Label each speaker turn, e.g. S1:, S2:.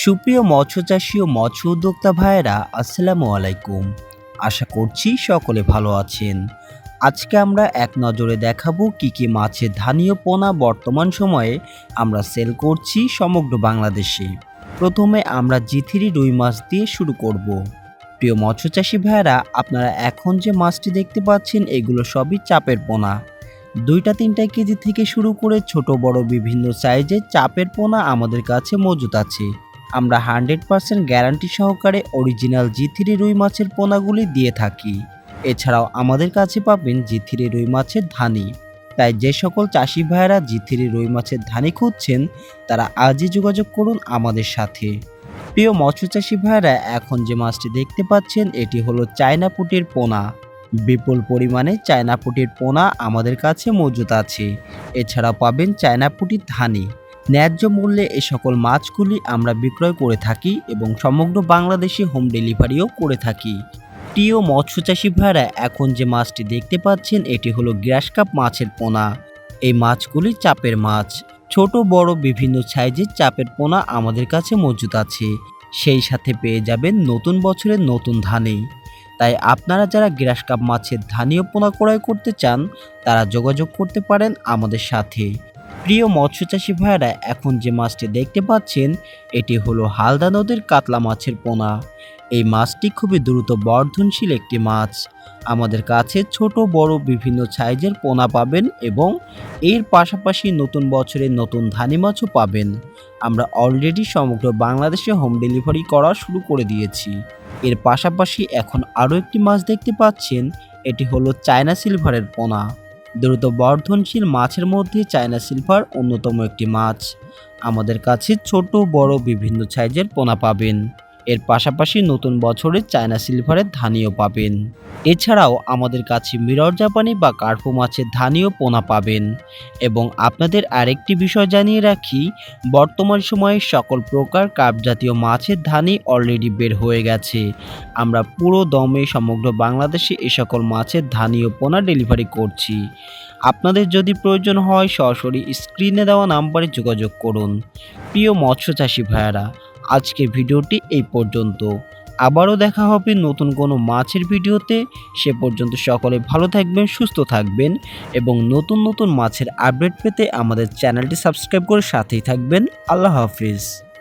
S1: সুপ্রিয় মৎস্যচাষী ও মৎস্য উদ্যোক্তা ভাইয়েরা, আসসালামু আলাইকুম। আশা করছি সকলে ভালো আছেন। আজকে আমরা এক নজরে দেখাবো কি কি মাছের ধানীয় পোনা বর্তমান সময়ে আমরা সেল করছি সমগ্র বাংলাদেশে। প্রথমে আমরা জিথিরি রুই মাছ দিয়ে শুরু করব। প্রিয় মৎস্যচাষী ভাইয়েরা, আপনারা এখন যে মাছটি দেখতে পাচ্ছেন, এগুলো সবই চাপের পোনা। দুইটা তিনটা কেজি থেকে শুরু করে ছোট বড় বিভিন্ন সাইজের চাপের পোনা আমাদের কাছে মজুত আছে। আমরা হান্ড্রেড পার্সেন্ট গ্যারান্টি সহকারে অরিজিনাল জি থ্রি রুই মাছের পোনাগুলি দিয়ে থাকি। এছাড়াও আমাদের কাছে পাবেন জি থ্রি রুই মাছের ধানি। তাই যে সকল চাষি ভাইয়েরা জি থ্রি রুই মাছের ধানি খুঁজছেন, তারা আজই যোগাযোগ করুন আমাদের সাথে। প্রিয় মৎস্য চাষি ভাইয়েরা, এখন যে মাছটি দেখতে পাচ্ছেন, এটি হলো চায়না পুটির পোনা। বিপুল পরিমাণে চায়না পুটির পোনা আমাদের কাছে মজুদ আছে। এছাড়া পাবেন চায়না পুটির ধানি। ন্যায্য মূল্যে এ সকল মাছগুলি আমরা বিক্রয় করে থাকি এবং সমগ্র বাংলাদেশে হোম ডেলিভারিও করে থাকি। প্রিয় মৎস্যচাষী ভাইরা, এখন যে মাছটি দেখতে পাচ্ছেন, এটি হলো গ্রাস কাপ মাছের পোনা। এই মাছগুলি চাপের মাছ। ছোট, বড়, বিভিন্ন সাইজের চাপের পোনা আমাদের কাছে মজুদ আছে। সেই সাথে পেয়ে যাবেন নতুন বছরের নতুন ধানে। তাই আপনারা যারা গ্রাস কাপ মাছের ধানীয় পোনা ক্রয় করতে চান, তারা যোগাযোগ করতে পারেন আমাদের সাথে। প্রিয় মৎস্যচাষী ভাইয়ারা, এখন যে মাছটি দেখতে পাচ্ছেন, এটি হলো হালদা নদীর কাতলা মাছের পোনা। এই মাছটি খুবই দ্রুত বর্ধনশীল একটি মাছ। আমাদের কাছে ছোট, বড়, বিভিন্ন সাইজের পোনা পাবেন এবং এর পাশাপাশি নতুন বছরের নতুন ধানি মাছও পাবেন। আমরা অলরেডি সমগ্র বাংলাদেশে হোম ডেলিভারি করা শুরু করে দিয়েছি। এর পাশাপাশি এখন আরও একটি মাছ দেখতে পাচ্ছেন, এটি হলো চায়না সিলভারের পোনা। দ্রুত বর্ধনশীল মাছের মধ্যে চায়না সিলভার অন্যতম একটি মাছ। আমাদের কাছে ছোট, বড়, বিভিন্ন সাইজের পোনা পাবেন। এর পাশাপাশি নতুন বছরে চায়না সিলভারের ধানিও পাবেন। এছাড়াও আমাদের কাছে মিরর জাপানি বা কার্পো মাছের ধানিও পোনা পাবেন। এবং আপনাদের আরেকটি বিষয় জানিয়ে রাখি, বর্তমান সময়ে সকল প্রকার কাপ জাতীয় মাছের ধানি অলরেডি বের হয়ে গেছে। আমরা পুরো দমে সমগ্র বাংলাদেশে এ সকল মাছের ধানীয় পোনা ডেলিভারি করছি। আপনাদের যদি প্রয়োজন হয় সরাসরি স্ক্রিনে দেওয়া নাম্বারে যোগাযোগ করুন। প্রিয় মৎস্যচাষী ভাইয়ারা আজকে ভিডিওটি এই পর্যন্ত। আবারও দেখা হবে নতুন কোনো মাছের ভিডিওতে। সে পর্যন্ত সকলে ভালো থাকবেন, সুস্থ থাকবেন এবং নতুন নতুন মাছের আপডেট পেতে আমাদের চ্যানেলটি সাবস্ক্রাইব করে সাথেই থাকবেন। আল্লাহ হাফিজ।